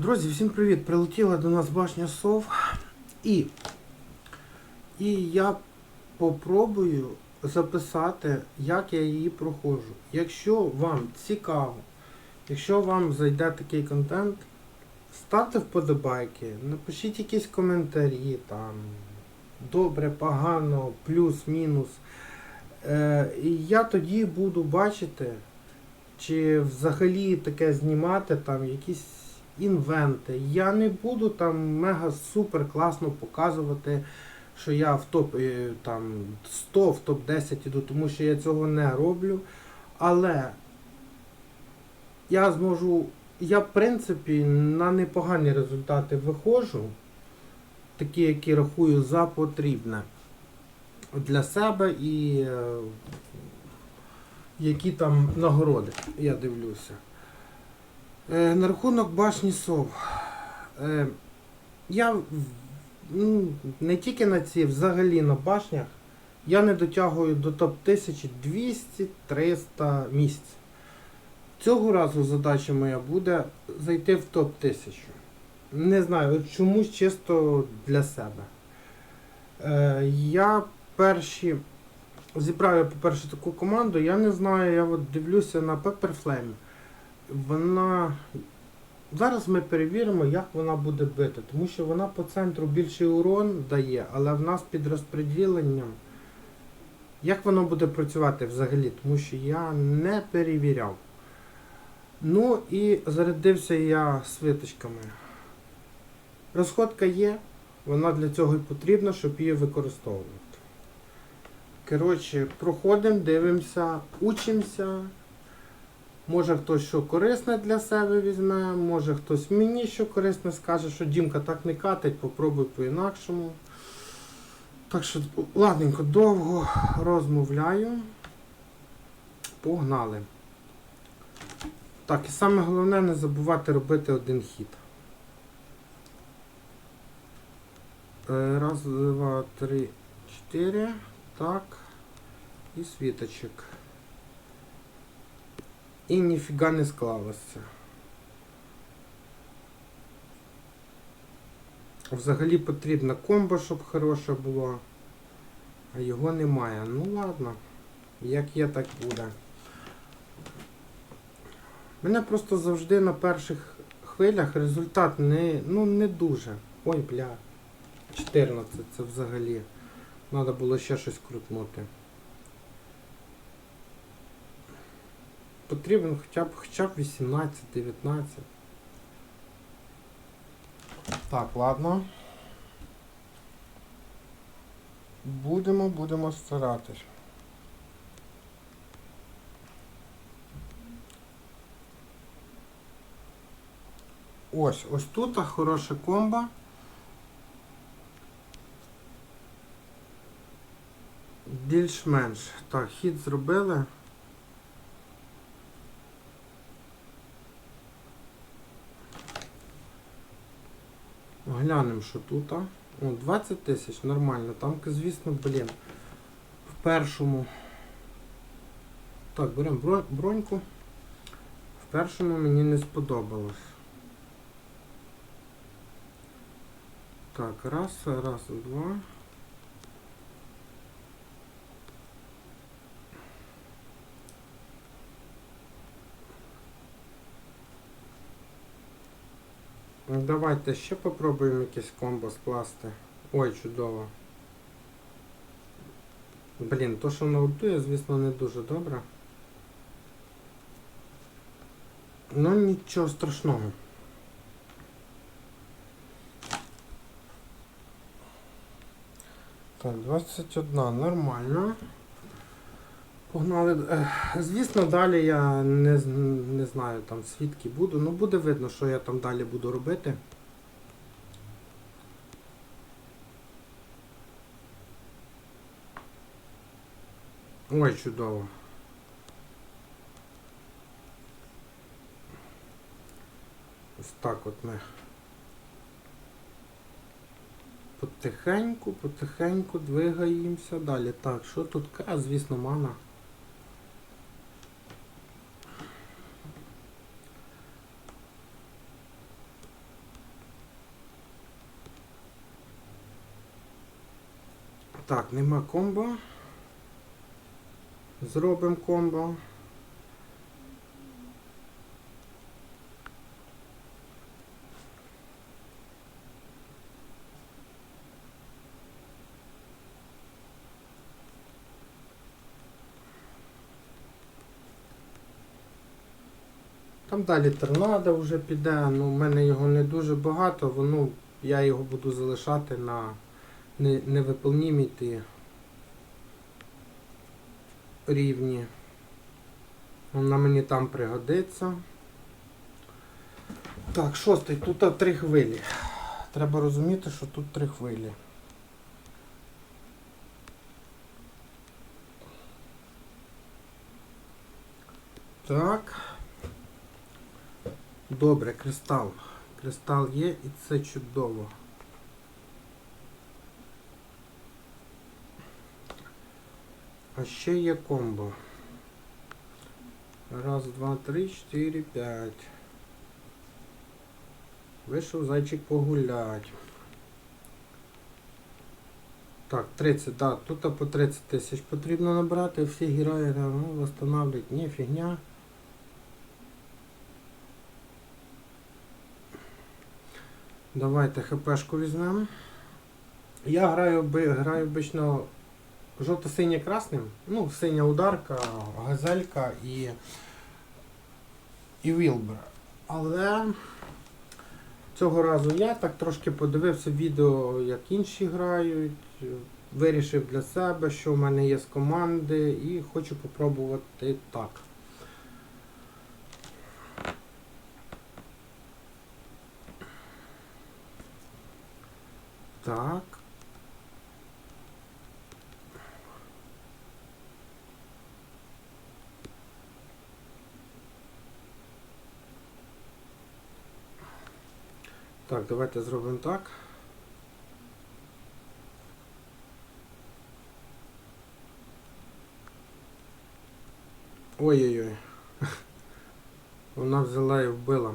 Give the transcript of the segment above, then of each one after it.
Друзі, всім привіт! Прилетіла до нас башня сов. І, і я попробую записати, як я її проходжу. Якщо вам цікаво, якщо вам зайде такий контент, ставте вподобайки, напишіть якісь коментарі, там, добре, погано, плюс-мінус. Е, і я тоді буду бачити, чи взагалі таке знімати, там якісь інвенти. Я не буду там мега супер класно показувати, що я в топ е, там 100, в топ 10 іду, тому що я цього не роблю. Але я зможу, я в принципі на непогані результати виходжу, такі, які рахую за потрібне для себе і е, які там нагороди, я дивлюся. Е, на рахунок башні сов. Е, я ну, не тільки на ці, взагалі на башнях, я не дотягую до топ 1200-300 місць. Цього разу задача моя буде зайти в топ 1000. Не знаю, чомусь чисто для себе. Е, я перші зібрав я, по-перше, таку команду. Я не знаю, я от дивлюся на Pepper Flame. Вона. Зараз ми перевіримо, як вона буде бити, тому що вона по центру більший урон дає, але в нас під розподіленням. Як воно буде працювати взагалі, тому що я не перевіряв. Ну і зарядився я свиточками. Розходка є, вона для цього і потрібна, щоб її використовувати. Коротше, проходимо, дивимося, учимося. Може хтось що корисне для себе візьме, може хтось мені що корисне скаже, що Дімка так не катить, попробуй по-інакшому. Так що, ладненько, довго розмовляю. Погнали. Так, і саме головне не забувати робити один хід. Е, Раз, два, три, чотири. Так. І світочок. І ніфіга не склалося. Взагалі потрібна комбо, щоб хороша була. А його немає. Ну ладно. Як є, так буде. Мене просто завжди на перших хвилях результат не, ну, не дуже. Ой, бля. 14 це взагалі. Треба було ще щось крутнути. Потрібен хоча б хоча б 18-19. Так, ладно. Будемо, будемо старатись. Ось, ось тут хороша комба. Більш-менш. Так, хід зробили. Глянемо, що тут. О, 20 тисяч, нормально. Там, звісно, блін. В першому. Так, беремо броньку. В першому мені не сподобалось. Так, раз, раз, два. Давайте ще попробуємо якесь комбо скласти. Ой, чудово. Блін, то що наультує, звісно, не дуже добре. Ну нічого страшного. Так, 21, нормально. Погнали. Е, Звісно, далі я не, не знаю там свідки буду. Ну буде видно, що я там далі буду робити. Ой, чудово. Ось так от ми. Потихеньку, потихеньку двигаємося далі. Так, що тут? А, звісно, мана. Нема комбо. Зробимо комбо. Там далі торнадо вже піде, ну в мене його не дуже багато, воно я його буду залишати на не- невиповнімі ті рівні. Вона мені там пригодиться. Так, шостий, тут три хвилі. Треба розуміти, що тут три хвилі. Так. Добре, кристал. Кристал є і це чудово. А ще є комбо. Раз, два, три, чотири, п'ять. Вийшов зайчик погулять. Так, 30, да, тут по 30 тисяч потрібно набрати, всі герої ну, восстанавливать. Ні, фігня. Давайте хпшку візьмемо. Я граю, граю обично жовто-синє-красним. Ну, синя ударка, газелька і, і Вілбер. Але цього разу я так трошки подивився відео, як інші грають. Вирішив для себе, що в мене є з команди, і хочу попробувати так. Так. Так, давайте зробимо так. Ой-ой-ой. Вона взяла і вбила.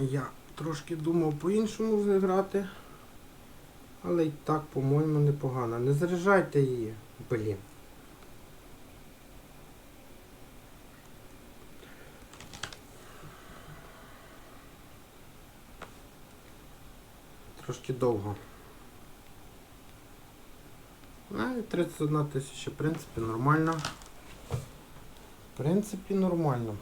Я трошки думав по-іншому зіграти. Але й так, по-моєму, непогано. Не заряджайте її, блін. Трошки довго. І 31 тисяча, в принципі, нормально. В принципі, нормально.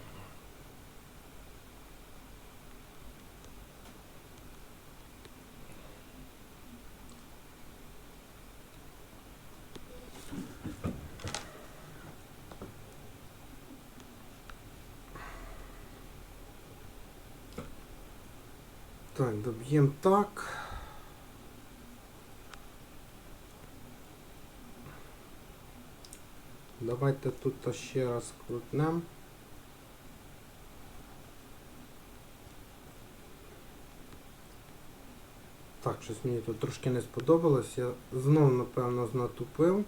Так, доб'ємо так. Давайте тут ще раз крутнем. Так, щось мені тут трошки не сподобалось. Я знов, напевно, знатупив.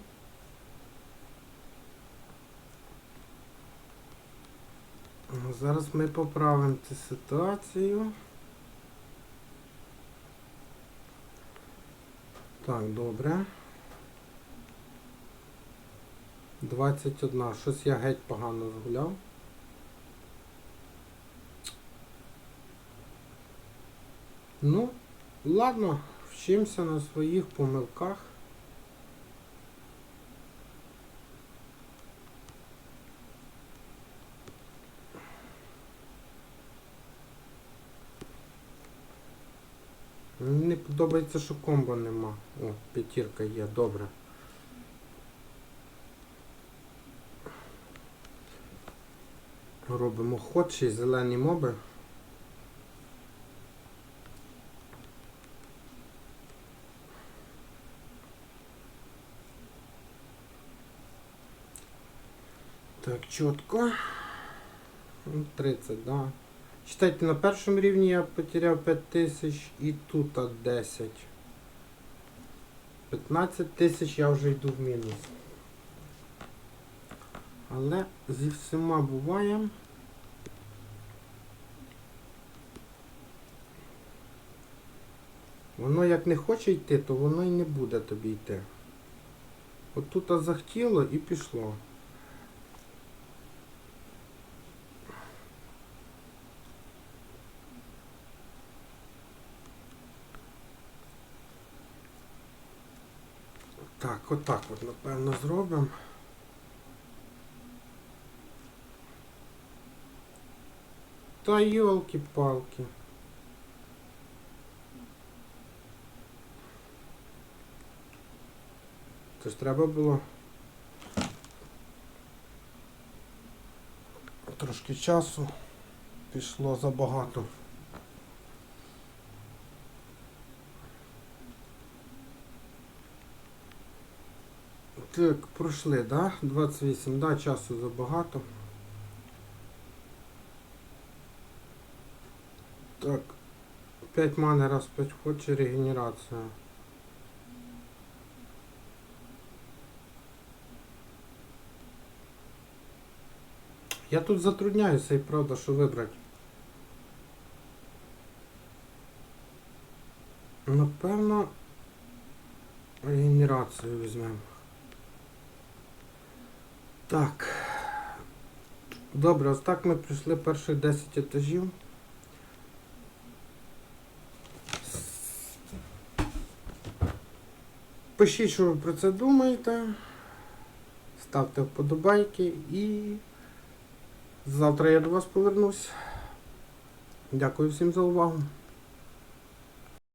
Зараз ми поправимо цю ситуацію. Так, добре. 21. Щось я геть погано згуляв. Ну, ладно, вчимося на своїх помилках. Мені подобається, що комбо нема. О, п'ятірка є, добре. Робимо ход, зелені моби. Так, чітко. Ну, 30, да. Читайте, на першому рівні я потеряв 5000 і тут 10. 15 тисяч я вже йду в мінус. Але зі всіма буває. Воно як не хоче йти, то воно і не буде тобі йти. От тут захотіло і пішло. Так, отак от, напевно, зробимо. Та йолки-палки. Це ж треба було трошки часу пішло забагато. Так, пройшли, да? 28, да, часу забагато. Так, 5 мани раз 5 хоче регенерація. Я тут затрудняюся і правда, що вибрати. Напевно, регенерацію візьмемо. Так. Добре, ось так ми пройшли перших 10 етажів. Пишіть, що ви про це думаєте. Ставте вподобайки і завтра я до вас повернусь. Дякую всім за увагу.